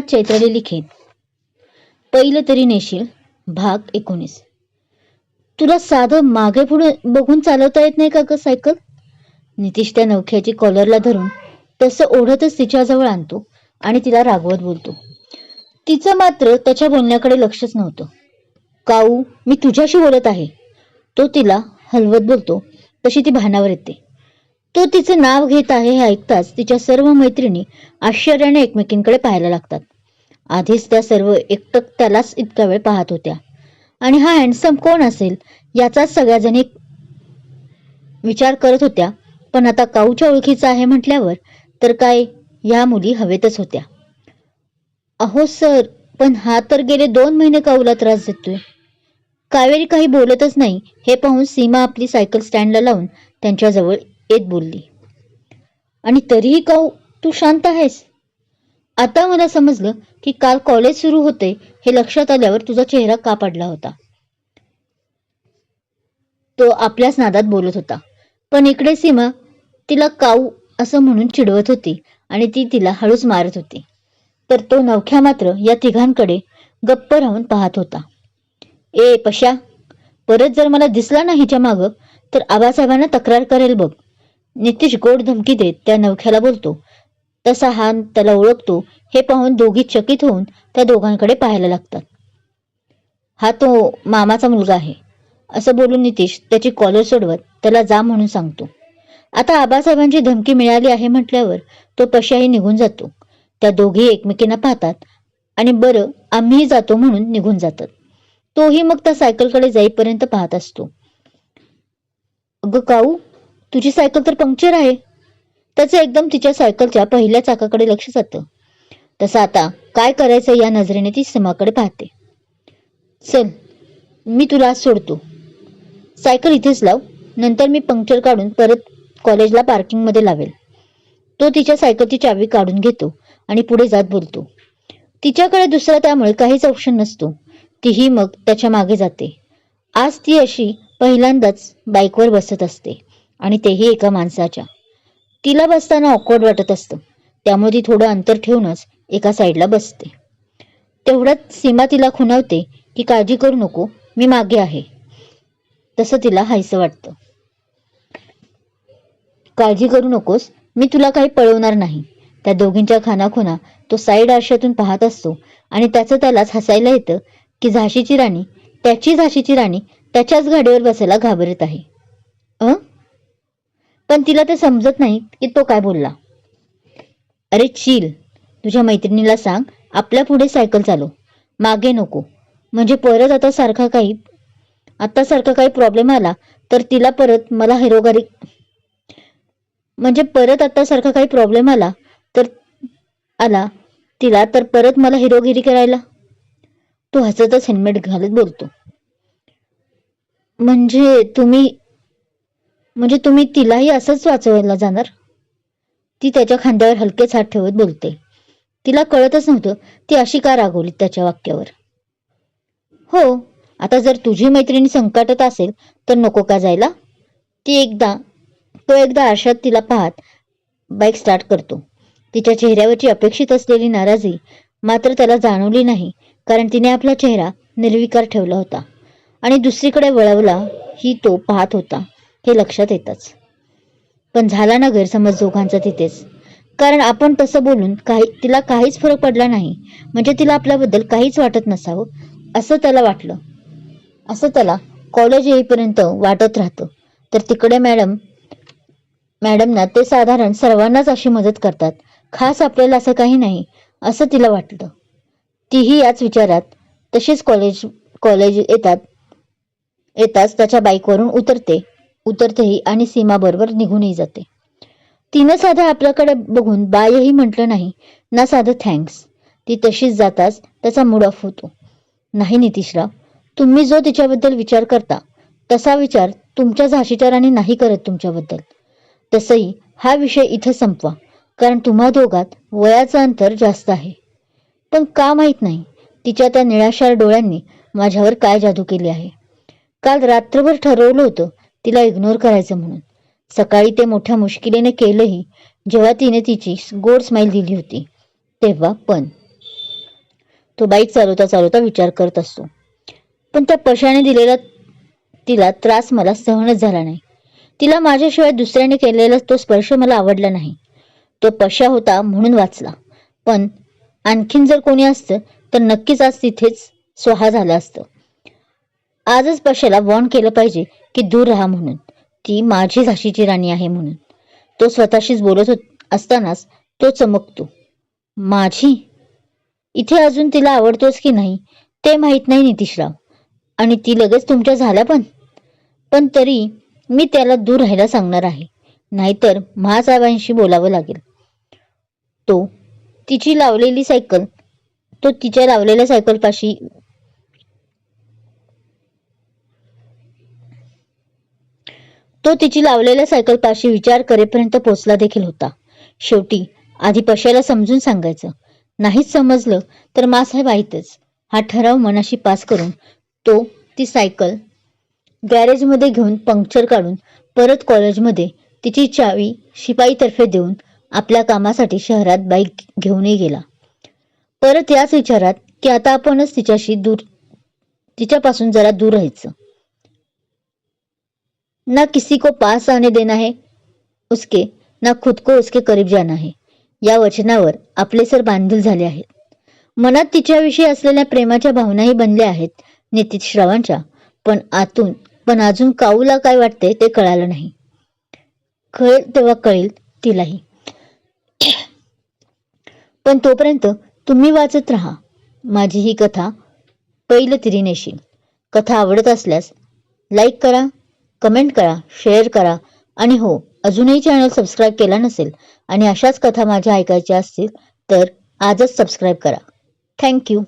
चैत्राली लिखेन. पहिलं तरी नेशील भाग एकोणीस. तुला साधं मागे पुढे बघून चालवता येत नाही का ग सायकल? नितीश त्या नवख्याची कॉलरला धरून तसं ओढतच तिच्याजवळ आणतो आणि तिला रागवत बोलतो. तिचं मात्र त्याच्या बोलण्याकडे लक्षच नव्हतं. काऊ मी तुझ्याशी बोलत आहे. तो तिला हलवत बोलतो तशी ती भानावर येते. तो तिचं नाव घेत आहे हे ऐकताच तिच्या सर्व मैत्रिणी आश्चर्याने एकमेकींकडे पाहायला लागतात. आधीच त्या सर्व एकटक त्यालाच इतका वेळ पाहत होत्या. आणि हा हँडसम कोण असेल याचाच सगळ्याजणी विचार करत होत्या. पण आता काऊच्या ओळखीचा आहे म्हटल्यावर तर काय ह्या मुली हवेतच होत्या. अहो सर पण हा तर गेले दोन महिने काऊला त्रास देतोय. कावेरी काही बोलतच नाही. हे पाहून सीमा आपली सायकल स्टँडला लावून त्यांच्याजवळ येत बोलली. आणि तरीही काऊ तू शांत आहेस? आता मला समजलं की काल कॉलेज सुरू होते हे लक्षात आल्यावर तुझा चेहरा का पडला होता? तो आपल्याच नादात बोलत होता. पण इकडे सीमा तिला काऊ असं म्हणून चिडवत होती आणि ती तिला हळूच मारत होती. तर तो नवख्या मात्र या तिघांकडे गप्प राहून पाहत होता. ए पशा परत जर मला दिसला ना हिच्या मागं तर आबासाहेबांना तक्रार करेल बघ. नितीश गोड धमकी देत त्या नवख्याला बोलतो. तसा हा त्याला ओळखतो. हे पाहून दोघी चकित होऊन त्या दोघांकडे पाहायला लागतात. हा तो मामाचा मुलगा आहे. असं बोलून नितीश त्याची कॉलर सोडवत त्याला जा म्हणून सांगतो. आता आबासाहेबांची धमकी मिळाली आहे म्हटल्यावर तो पशाही निघून जातो. त्या दोघी एकमेकींना पाहतात आणि बरं आम्हीही जातो म्हणून निघून जातात. तोही मग त्या सायकलकडे जाईपर्यंत पाहत असतो. अगं काऊ तुझी सायकल तर पंक्चर आहे. त्याचं एकदम तिच्या सायकलच्या पहिल्या चाकाकडे लक्ष जातं. तसं आता काय करायचं या नजरेने ती सीमाकडे पाहते. चल मी तुला आज सोडतो. सायकल इथेच लाव. नंतर मी पंक्चर काढून परत कॉलेजला पार्किंगमध्ये लावेल. तो तिच्या सायकलची चावी काढून घेतो आणि पुढे जात बोलतो. तिच्याकडे दुसरा त्यामुळे काहीच ऑप्शन नसतो. तीही मग त्याच्यामागे जाते. आज ती अशी पहिल्यांदाच बाईकवर बसत असते. आणि तेही एका माणसाच्या. तिला बसताना ऑकवर्ड वाटत असतं. त्यामुळे ती थोडं अंतर ठेवूनच एका साईडला बसते. तेवढ्यात सीमा तिला खुणावते की काळजी करू नको मी मागे आहे. तसं तिला हायसं वाटतं. काळजी करू नकोस मी तुला काही पळवणार नाही. त्या दोघींच्या खानाखुना तो साईड आरशातून पाहत असतो आणि त्याचं त्यालाच हसायला येतं की झाशीची राणी त्याची झाशीची राणी त्याच्याच गाडीवर बसायला घाबरत आहे. पण तिला ते समजत नाही की तो काय बोलला. अरे चिल तुझ्या मैत्रिणीला सांग आपल्या पुढे सायकल चालव. मागे नको. म्हणजे परत आता सारखा काही आता सारखा काही प्रॉब्लेम आला तर तिला परत मला हिरोगारी म्हणजे परत आता सारखा काही प्रॉब्लेम आला तर आला तिला तर परत मला हिरोगिरी करायला. तो हसतच हेल्मेट घालत बोलतो. म्हणजे तुम्ही म्हणजे तुम्ही तिलाही असंच वाचवायला जाणार? ती त्याच्या खांद्यावर हलकेच हात ठेवत बोलते. तिला कळतच नव्हतं ती अशी का रागवली त्याच्या वाक्यावर? हो आता जर तुझी मैत्रिणी संकटात असेल तर नको का जायला? ती एकदा तो एकदा आरशात तिला पाहत बाईक स्टार्ट करतो. तिच्या चेहऱ्यावरची अपेक्षित असलेली नाराजी मात्र त्याला जाणवली नाही कारण तिने आपला चेहरा निर्विकार ठेवला होता. आणि दुसरीकडे वळवला ही तो पाहत होता. हे लक्षात येतच. पण झाला ना गैरसमज दोघांचा तिथेच. कारण आपण तसं बोलून काही तिला काहीच फरक पडला नाही. म्हणजे तिला आपल्याबद्दल काहीच वाटत नसावं असं त्याला वाटलं. असं त्याला कॉलेज येईपर्यंत वाटत राहतं. तर तिकडे मॅडम मॅडमना ते साधारण सर्वांनाच अशी मदत करतात. खास आपल्याला असं काही नाही असं तिला वाटलं. तीही याच विचारात तशीच कॉलेज कॉलेज येतात येताच त्याच्या बाईकवरून उतरते. उतरतेही आणि सीमाबरोबर निघूनही जाते. तिनं साधं आपल्याकडे बघून बायही म्हटलं नाही ना साधं थँक्स ती तशीच जाताच त्याचा मूड ऑफ होतो. नाही नितीशराव तुम्ही जो तिच्याबद्दल विचार करता तसा विचार तुमच्या झाशीच्या नाही करत तुमच्याबद्दल. तसंही हा विषय इथं संपवा कारण तुम्हा दोघात वयाचं अंतर जास्त आहे. पण का माहीत नाही तिच्या त्या निळाशार डोळ्यांनी माझ्यावर काय जादू केली आहे. काल रात्रभर ठरवलं होतं तिला इग्नोर करायचं म्हणून. सकाळी ते मोठ्या मुश्किलीने केलंही जेव्हा तिने तिची गोड स्माईल दिली होती तेव्हा पण. तो बाईक चालवता चालवता विचार करत असतो. पण त्या पशाने दिलेला तिला त्रास मला सहनच झाला नाही. तिला माझ्याशिवाय दुसऱ्याने केलेला तो स्पर्श मला आवडला नाही. तो पशा होता म्हणून वाचला. पण आणखीन जर कोणी असतं तर नक्कीच आज तिथेच स्वाहा झालं असतं. आजच पशाला वॉर्न केलं पाहिजे की दूर राहा म्हणून. ती माझी झाशीची राणी आहे म्हणून. तो स्वतःशीच बोलत होत असतानाच तो चमकतो. माझी? इथे अजून तिला आवडतोस की नाही? ते माहीत नाही नितीशराव. आणि ती लगेच तुमच्या झाल्या पण? पण तरी मी त्याला दूर राहायला सांगणार आहे. नाहीतर महासाहेबांशी बोलावं लागेल. तो तिची लावलेली सायकल तो तिच्या लावलेल्या सायकलपाशी तो तिची लावलेल्या सायकलपाशी विचार करेपर्यंत पोचला देखील होता. शेवटी आधी पशाला समजून सांगायचं नाहीच समजलं तर मासाहेब आहेतच हा ठराव मनाशी पास करून तो ती सायकल गॅरेजमध्ये घेऊन पंक्चर काढून परत कॉलेजमध्ये तिची चावी शिपाईतर्फे देऊन आपल्या कामासाठी शहरात बाईक घेऊनही गेला. परत याच विचारात की आता आपणच तिच्याशी दूर तिच्यापासून जरा दूर राहायचं. ना किसी को पास आने देना है उसके ना खुद को उसके करीब जाना है। या वचनावर आपले सर बांधील झाले आहेत. मनात तिच्याविषयी असलेल्या प्रेमाच्या भावनाही बनल्या आहेत नितीश श्रावांच्या. पण आतून पण अजून काऊला काय वाटते ते कळालं नाही. कळेल तेव्हा कळेल तिलाही. पण तोपर्यंत तुम्ही वाचत राहा. माझी ही कथा पहिलं तिरी नेशील कथा आवडत असल्यास लाईक करा. कमेंट करा शेअर करा. आणि हो अजूनही चॅनल सबस्क्राईब केला नसेल आणि अशाच कथा माझ्या ऐकायच्या असतील तर आजच सबस्क्राईब करा. थँक्यू